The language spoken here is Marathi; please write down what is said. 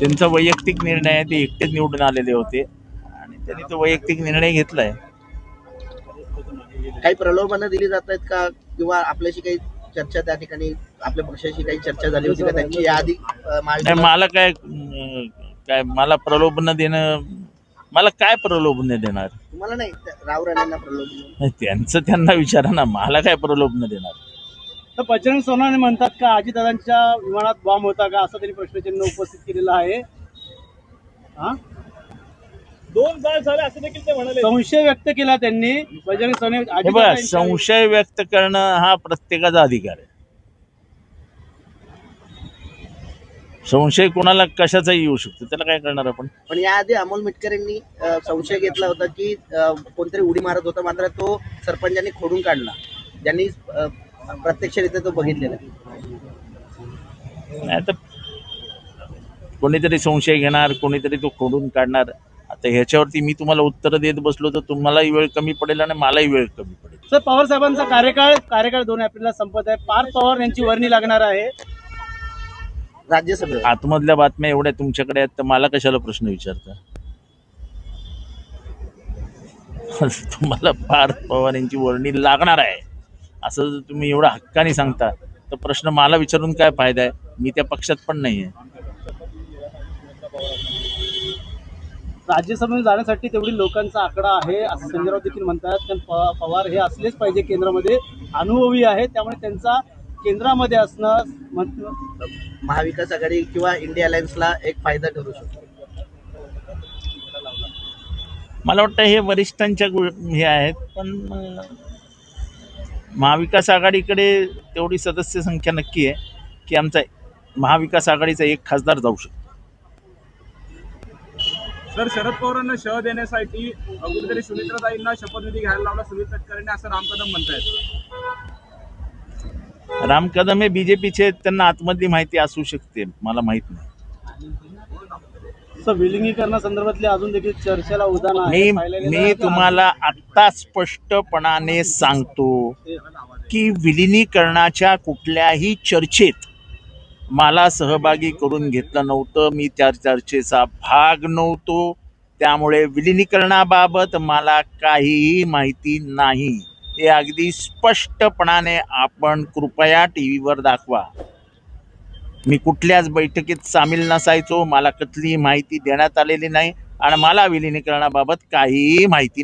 त्यांचा वैयक्तिक निर्णय आहे ते एकटेच निवडून आलेले होते. आणि त्यांनी तो वैयक्तिक निर्णय घेतलाय. काही प्रलोभनं दिली जात आहेत का? किंवा आपल्याशी काही चर्चा त्या ठिकाणी आपल्या पक्षाशी काही चर्चा झाली होती का? त्यांची नाही महायुतीला- मला काय काय मला प्रलोभन देणं मला काय प्रलोभन देणार? तुम्हाला नाही राव राणेंना प्रलोभन. त्यांचं त्यांना विचारा ना मला काय प्रलोभन देणार? तर बजरंग सोनवणे म्हणतात का अजितदादांच्या विमानात बॉम्ब होता का असं त्यांनी प्रश्नचिन्ह उपस्थित केलेलं आहे. हा? दोन जाळ झाले असं देखील ते म्हणाले. संशय व्यक्त केला त्यांनी. बजरंग हे बघा अजितदादांच्या- संशय व्यक्त करणं हा प्रत्येकाचा अधिकार आहे. संशय कोणाला कशाचाही येऊ शकतो त्याला काय करणार आपण? पण याआधी अमोल मिटकर यांनी अं, संशय घेतला होता की अं, कोणतरी उडी मारत होता मात्र तो सरपंचांनी खोडून काढला. ज्यांनी अं, प्रत्यक्षरित्या तो बघितलेला नाही तर कोणीतरी संशय घेणार कोणीतरी तो खोडून काढणार. आता ह्याच्यावरती मी तुम्हाला उत्तर देत बसलो तर तुम्हालाही वेळ कमी पडेल आणि मलाही वेळ कमी पडेल. सर पवार साहेबांचा कार्यकाळ कार्यकाळ दोन एप्रिलला संपत आहे. पार्थ पवार यांची वर्णी लागणार आहे. राज्यसभेवर. आतमधल्या बातम्या एवढ्या तुमच्याकडे आहेत तर मला कशाला प्रश्न विचारता? तुम्हाला पार्थ पवार यांची वर्णी लागणार आहे. असं जर तुम्ही एवढा हक्काने सांगता तर प्रश्न मला विचारून काय फायदा आहे? मी त्या पक्षात पण नाही आहे. राज्यसभेत जाण्यासाठी तेवढी लोकांचा आकडा आहे असं संजयराव देखील म्हणतात. कारण प- पवार हे असलेच पाहिजे केंद्रामध्ये. अनुभवी आहे त्यामुळे त्यांचा केंद्रामध्ये असणं महाविकास आघाडी किंवा इंडिया अलायन्सला एक फायदा ठरू शकतो. मला वाटतं हे वरिष्ठांच्या गो- हे आहेत पण अं, महाविकास आघाडीकडे तेवढी सदस्य संख्या नक्की आहे की आमचा महाविकास आघाडीचा एक खासदार जाऊ शकतो. सर शरद पवारांना शह देण्यासाठी कुठेतरी सुमित्राताईंना शपथविधी घ्यायला लावला सुनील तटकरेंनी असं राम कदम म्हणतायत. राम कदम हे बीजेपीचे त्यांना आतमधली माहिती असू शकते मला माहीत नाही. विलिंगीकरणासंदर्भातली अजून देखील चर्चेला उदाहरण मी मी. तुम्हाला आत्ता स्पष्टपणाने सांगतो की विलिनीकरणाच्या कुठल्याही चर्चेत मला सहभागी करून घेतलं नव्हतं. मी त्या चर्चेचा भाग नव्हतो. त्यामुळे विलिनीकरणाबाबत मला काहीही माहिती नाही. हे अगदी स्पष्टपणाने आपण कृपया टी व्हीवर दाखवा. मी कुठल्याच बैठकीत सामील नसायचो. मला कसलीही माहिती देण्यात आलेली नाही. आणि मला विलिनीकरणाबाबत काहीही माहिती